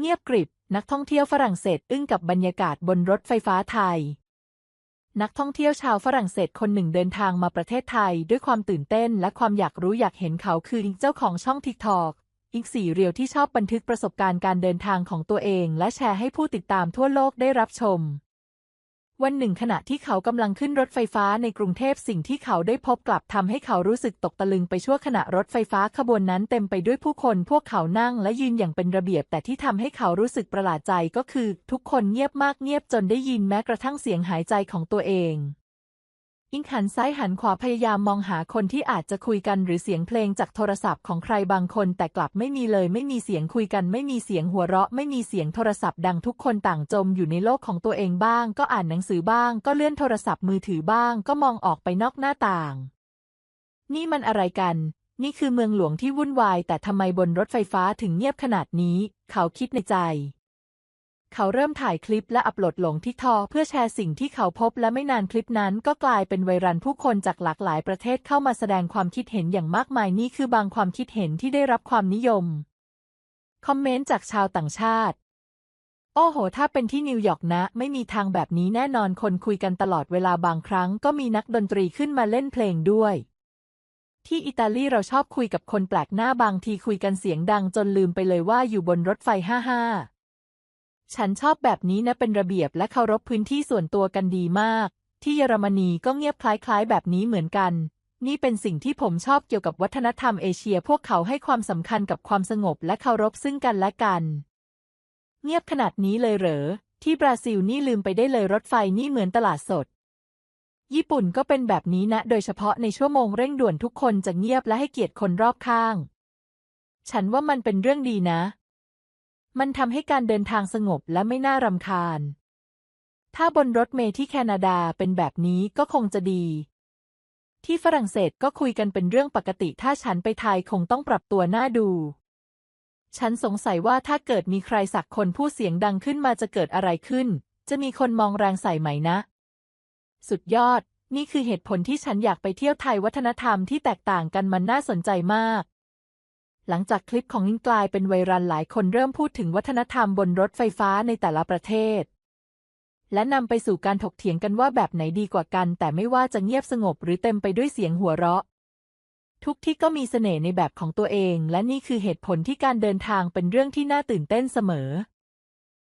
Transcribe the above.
เงียบกริบ นักท่องเที่ยวฝรั่งเศสอึ้งกับบรรยากาศบนรถไฟฟ้าไทย นักท่องเที่ยวชาวฝรั่งเศสคนหนึ่งเดินทางมาประเทศไทย ด้วยความตื่นเต้นและความอยากรู้อยากเห็นเขาคือเจ้าของช่องทิกทอกอีกสี่เรียวที่ชอบบันทึกประสบการณ์การเดินทางของตัวเอง และแชร์ให้ผู้ติดตามทั่วโลกได้รับชม วันหนึ่งขณะที่เขากำลังขึ้นรถไฟฟ้าในกรุงเทพสิ่งที่เขาได้พบกลับทำให้เขารู้สึกตกตะลึงไปชั่วขณะรถไฟฟ้าขบวนนั้นเต็มไปด้วยผู้คนพวกเขานั่งและยืนอย่างเป็นระเบียบ แต่ที่ทำให้เขารู้สึกประหลาดใจก็คือ ทุกคนเงียบมากเงียบจนได้ยินแม้กระทั่งเสียงหายใจของตัวเอง อิงหันซ้ายหันขวาพยายามมองหาคนที่อาจจะคุยกันหรือเสียงเพลงจากโทรศัพท์ของใครบางคนแต่กลับไม่มีเลย ไม่มีเสียงคุยกัน ไม่มีเสียงหัวเราะ ไม่มีเสียงโทรศัพท์ดังทุกคนต่างจมอยู่ในโลกของตัวเองบ้าง ก็อ่านหนังสือบ้าง ก็เลื่อนโทรศัพท์มือถือบ้าง ก็มองออกไปนอกหน้าต่าง นี่มันอะไรกัน นี่คือเมืองหลวงที่วุ่นวาย แต่ทำไมบนรถไฟฟ้าถึงเงียบขนาดนี้ เขาคิดในใจ เขาเริ่มถ่ายคลิปและอัปโหลดลงที่ทอเพื่อแชร์สิ่งที่เขาพบและไม่นานคลิปนั้นก็กลายเป็นไวรัลผู้คนจากหลากหลายประเทศเข้ามาแสดงความคิดเห็นอย่างมากมายนี่คือบางความคิดเห็นที่ได้รับความนิยม คอมเมนต์จากชาวต่างชาติ โอ้โห ถ้าเป็นที่นิวยอร์กนะ ไม่มีทางแบบนี้แน่นอนคนคุยกันตลอดเวลาบางครั้งก็มีนักดนตรีขึ้นมาเล่นเพลงด้วยที่อิตาลีเราชอบคุยกับคนแปลกหน้าบางทีคุยกันเสียงดังจนลืมไปเลยว่าอยู่บนรถไฟห้าห้า ฉันชอบแบบนี้นะเป็นระเบียบและเคารพพื้นที่ส่วนตัวกันดีมาก ที่เยอรมนีก็เงียบคล้ายๆ แบบนี้เหมือนกัน นี่เป็นสิ่งที่ผมชอบเกี่ยวกับวัฒนธรรมเอเชีย พวกเขาให้ความสำคัญกับความสงบและเคารพซึ่งกันและกัน เงียบขนาดนี้เลยเหรอ ที่บราซิลนี่ลืมไปได้เลยรถไฟนี่เหมือนตลาดสด ญี่ปุ่นก็เป็นแบบนี้นะ โดยเฉพาะในชั่วโมงเร่งด่วนทุกคนจะเงียบและให้เกียรติคนรอบข้าง ฉันว่ามันเป็นเรื่องดีนะ มันทำให้การเดินทางสงบและไม่น่ารำคาญ ถ้าบนรถเมล์ที่แคนาดาเป็นแบบนี้ก็คงจะดี ที่ฝรั่งเศสก็คุยกันเป็นเรื่องปกติ ถ้าฉันไปไทยคงต้องปรับตัวหน้าดู ฉันสงสัยว่าถ้าเกิดมีใครสักคนพูดเสียงดังขึ้นมาจะเกิดอะไรขึ้น จะมีคนมองแรงใส่ไหมนะ สุดยอด นี่คือเหตุผลที่ฉันอยากไปเที่ยวไทยวัฒนธรรมที่แตกต่างกันมันน่าสนใจมาก หลังจากคลิปของนิงกลายเป็นไวรัลหลายคนเริ่มพูดถึงวัฒนธรรมบนรถไฟฟ้าในแต่ละประเทศ และนำไปสู่การถกเถียงกันว่าแบบไหนดีกว่ากัน แต่ไม่ว่าจะเงียบสงบหรือเต็มไปด้วยเสียงหัวเราะ ทุกที่ก็มีเสน่ห์ในแบบของตัวเอง และนี่คือเหตุผลที่การเดินทางเป็นเรื่องที่น่าตื่นเต้นเสมอ